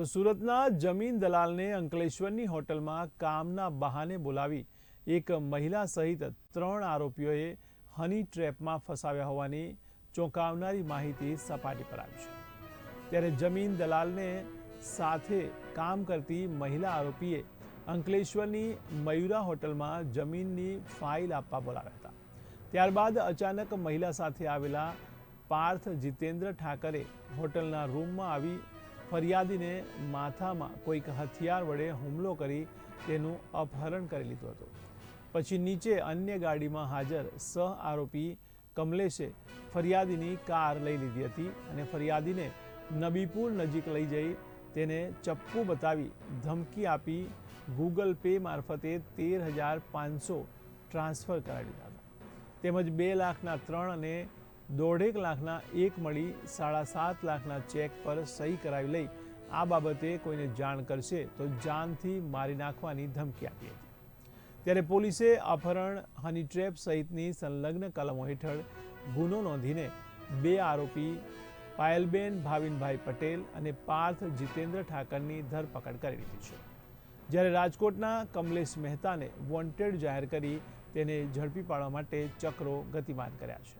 તો સુરતના જમીન દલાલને અંકલેશ્વરની હોટલમાં કામના બહાને બોલાવી એક મહિલા સહિત ત્રણ આરોપીઓએ હની ટ્રેપમાં ફસાવ્યા હોવાની ચોંકાવનારી માહિતી સપાટી પર આવી છે. ત્યારે જમીન દલાલને સાથે કામ કરતી મહિલા આરોપીએ અંકલેશ્વરની મયુરા હોટલમાં જમીનની ફાઇલ આપવા બોલાવ્યા હતા. ત્યારબાદ અચાનક મહિલા સાથે આવેલા પાર્થ જીતેન્દ્ર ઠાકરે હોટલના રૂમમાં આવી ફરિયાદીને માથામાં કોઈક હથિયાર વડે હુમલો કરી તેનું અપહરણ કરી લીધું હતું. પછી નીચે અન્ય ગાડીમાં હાજર સહ આરોપી કમલેશે ફરિયાદીની કાર લઈ લીધી હતી અને ફરિયાદીને નબીપુર નજીક લઈ જઈ તેને ચપ્પુ બતાવી ધમકી આપી ગૂગલ પે મારફતે તેર હજાર પાંચસો ટ્રાન્સફર કરાવી દીધા હતા. તેમજ બે લાખના ત્રણ અને દોઢેક લાખના એક મળી સાડા સાત લાખના ચેક પર સહી કરાવી લઈ આ બાબતે કોઈને જાણ કરશે તો જાનથી મારી નાખવાની ધમકી આપી હતી. ત્યારે પોલીસે અપહરણ હની ટ્રેપ સહિતની સંલગ્ન કલમો હેઠળ ગુનો નોંધીને બે આરોપી પાયલબેન ભાવિનભાઈ પટેલ અને પાર્થ જીતેન્દ્ર ઠાકરની ધરપકડ કરી લીધી છે. જ્યારે રાજકોટના કમલેશ મહેતાને વોન્ટેડ જાહેર કરી તેને ઝડપી પાડવા માટે ચક્રો ગતિમાન કર્યા છે.